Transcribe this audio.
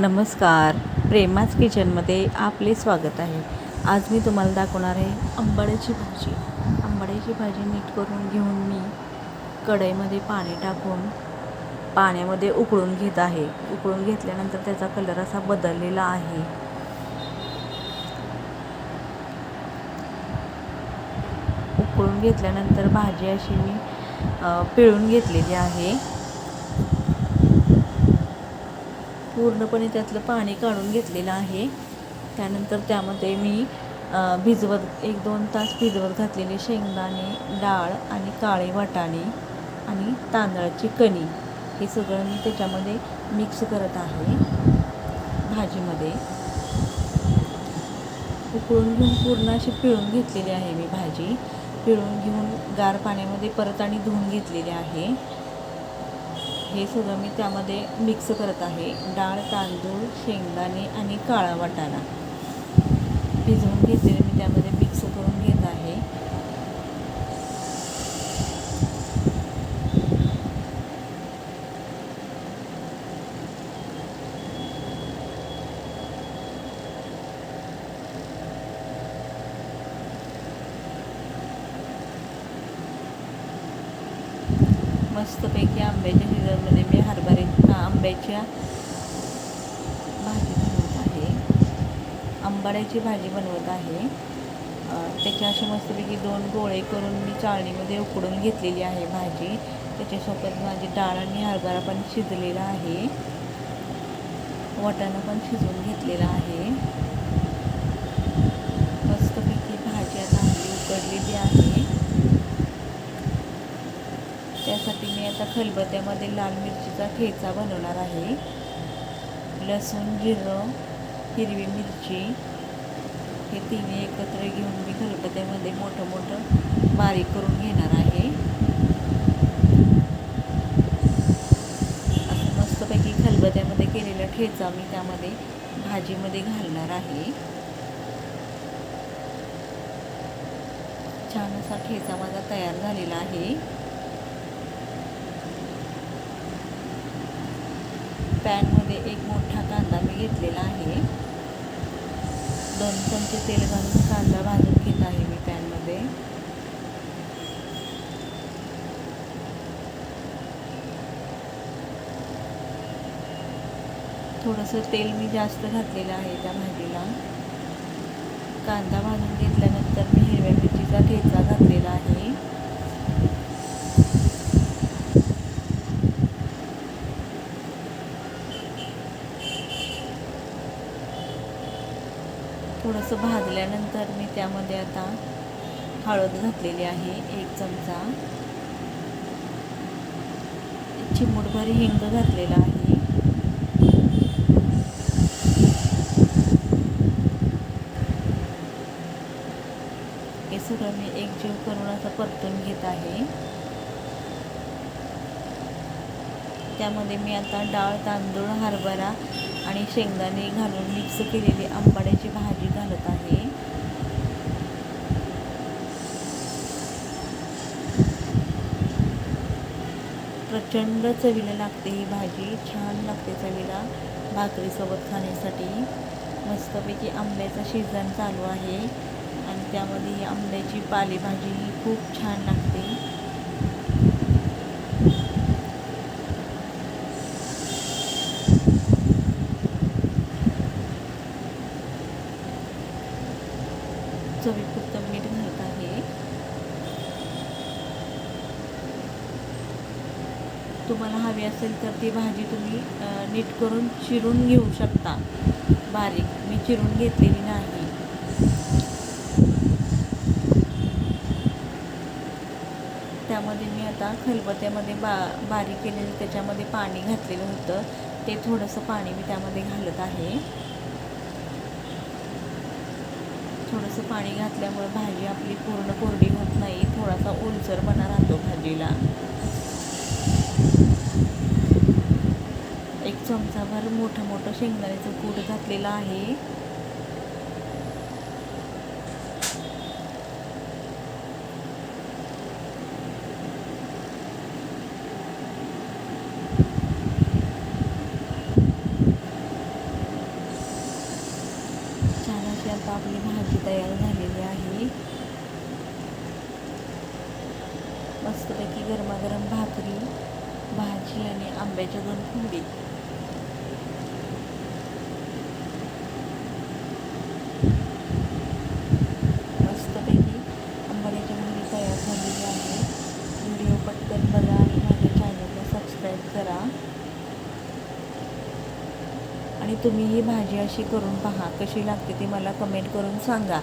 नमस्कार. प्रेमाच किचनमध्ये आपले स्वागत आहे. आज मी तुम्हाला दाखवणार आहे आंबाड्याची भाजी. आंबाड्याची भाजी नीट करून घेऊन मी कढईमध्ये पाणी टाकून पाण्यामध्ये उकळून घेत आहे. उकळून घेतल्यानंतर त्याचा कलर असा बदललेला आहे. उकळून घेतल्यानंतर भाजी अशी मी पिळून घेतलेली आहे. पूर्णपणे त्यातलं पाणी काढून घेतलेलं आहे. त्यानंतर त्यामध्ये मी भिजवत एक दोन तास भिजवत घातलेले शेंगदाणे डाळ आणि काळे वाटाणे आणि तांदळाची कणी. हे सगळं मी त्याच्यामध्ये मिक्स करत आहे भाजीमध्ये. उकळून घेऊन पूर्ण अशी पिळून घेतलेली आहे मी भाजी. पिळून घेऊन गार पाण्यामध्ये परत आणि धुवून घेतलेली आहे. हे सगळं मी त्यामध्ये मिक्स करत आहे. डाळ तांदूळ शेंगदाणे आणि काळा वाटाणा. भिजवून घेतलेले मी त्यामध्ये मिक्स करून घेत आहे मस्तपैकी आंब्याच्या सीझनमध्ये मी हरभरे आंब्याच्या भाजी बनवत आहे. आंबाड्याची भाजी बनवत आहे. त्याचे असे मस्तपैकी दोन गोळे करून मी चाळणीमध्ये उकडून घेतलेली आहे भाजी. त्याच्यासोबत माझी डाळ आणि हरभरा पण शिजलेला आहे. वाटाणा पण शिजवून घेतलेला आहे. मस्तपैकी भाजी आता आपली उकडलेली आहे. त्यासाठी मी आता खलबत्त्यामध्ये लाल मिरचीचा ठेचा बनवणार आहे. लसूण जिरं हिरवी मिरची हे तिन्ही एकत्र घेऊन मी खलबत्त्यामध्ये मोठं मोठं बारीक करून घेणार आहे. असं मस्तपैकी खलबत्त्यामध्ये केलेला ठेचा मी त्यामध्ये भाजीमध्ये घालणार आहे. छान असा ठेचा माझा तयार झालेला आहे. पॅनमध्ये एक मोठा कांदा मी घेतलेला आहे. दोन चमचे तेल घालून कांदा भाजून घेत आहे मी पॅनमध्ये. थोडंसं तेल मी जास्त घातलेलं आहे त्या भाजीला. कांदा भाजून घेतल्यानंतर मी हिरव्या मिरचीचा ठेचा घातलेला आहे थोडंसं भाजल्यानंतर मी त्यामध्ये आता हळद घातलेली आहे एक चमचा. चिमूटभर हिंग घातलेला आहे. हे सगळं मी एकजीव करून असं परतून घेत आहे. त्यामध्ये मी आता डाळ तांदूळ हरभरा आणि शेंगदाणे घालून मिक्स केलेली आंबाडे भाजी घालत आहे प्रचंड चवीला लागते ही भाजी छान लागते चवीला भाकरीसोबत खाण्यासाठी. मस्तपैकी आंब्याचा सीझन चालू आहे आणि त्यामध्ये ही आंब्याची पालेभाजी ही खूप छान लागते. चवीपुरतं मीठ घालतात आहे तुम्हाला हवी असेल तर ती भाजी तुम्ही नीट करून चिरून घेऊ शकता. बारीक. मी चिरून घेतलेली नाही. त्यामध्ये मी आता खलबत्यामध्ये बा बारीक केलेलं त्याच्यामध्ये पाणी घातलेलं होतं. ते थोडंसं पाणी मी त्यामध्ये घालत आहे. थोडंसं पाणी घातल्यामुळे भाजी आपली पूर्ण कोरडी होत नाही. थोडासा ओलसरपणा राहतो भाजीला एक चमचाभर मोठं मोठं शेंगदाण्याचं कूट घातलेलं आहे. आता आपली भाजी तयार झालेली आहे. मस्तपैकी गरमागरम भाकरी भाजी आणि आंब्याच्या दोन फुंडी मस्तपैकी आंबाड्याची भाजी तयार झालेली आहे व्हिडिओ पटकन बघा आणि माझ्या चॅनलला सबस्क्राईब करा आणि तुम्ही ही भाजी अशी करून पहा कशी लागते ती मला कमेंट करून सांगा.